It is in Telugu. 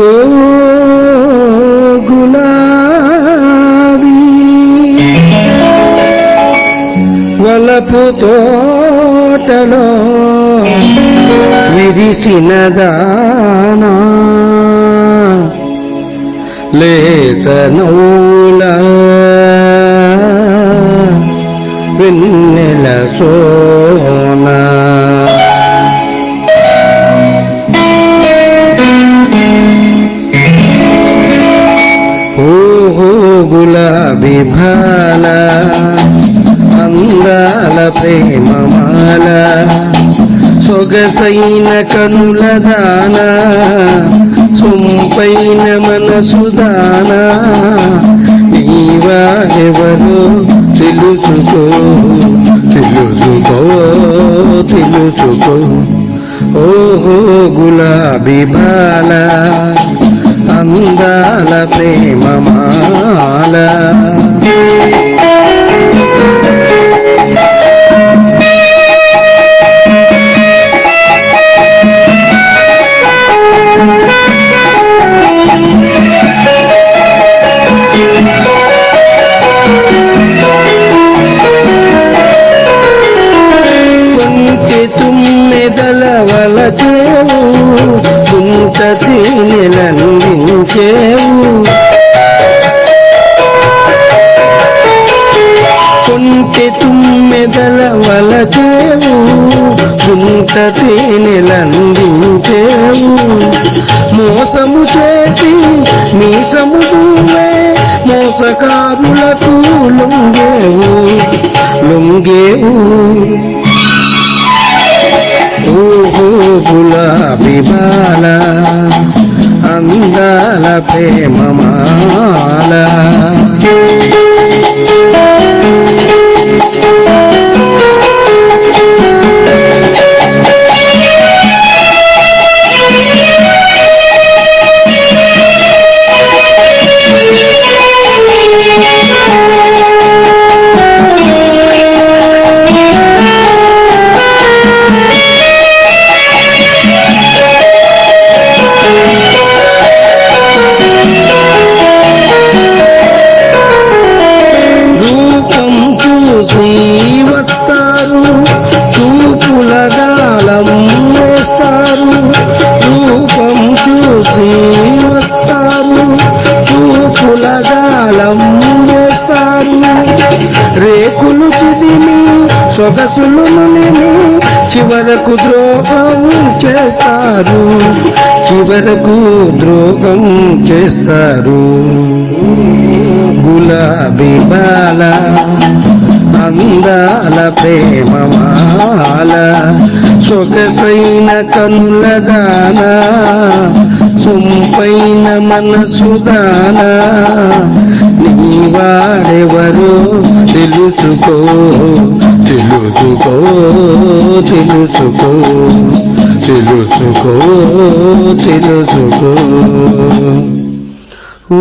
ఓ గులాబీ వలపు తోటలో విరిసిన దానా లేత నౌల వెన్నెల సోనా. విభాల అందాల ప్రేమమాల సొగసైన కనుల దాన సొంపైన మనసు దాన నీవారెవరు తెలుసుకో తెలుసుకో తెలుసుకో. ఓహో గులాబీ బాలా అందాల ప్రేమమాల. తుమ్మెదల వలచేవు కుంత నెల కొంచె తుమ్మెదల వలచేవు కుంట తేనెలందించేవు మోసము చేసి మీసము దూవే మోసకారులకు లొంగేవు లొంగేవు. ఓహో గులాబీ బాల అందాల ప్రేమమాల. వస్తారు చూపుల గాలం వేస్తారు రూపం చూసి వస్తారు. చూపుల గాలం వేస్తారు రేకులు చిదిమి సొగసులు నిమి చివరకు ద్రోహం చేస్తారు. చివరకు ద్రోహం చేస్తారు. గులాబీ బాల అందాల ప్రేమమాల సొగసైన కనుల దాన సొంపైన మనసు దాన నీవాడెవరో తెలుసుకో తెలుసుకో తెలుసుకో తెలుసుకో తెలుసుకో. ఓ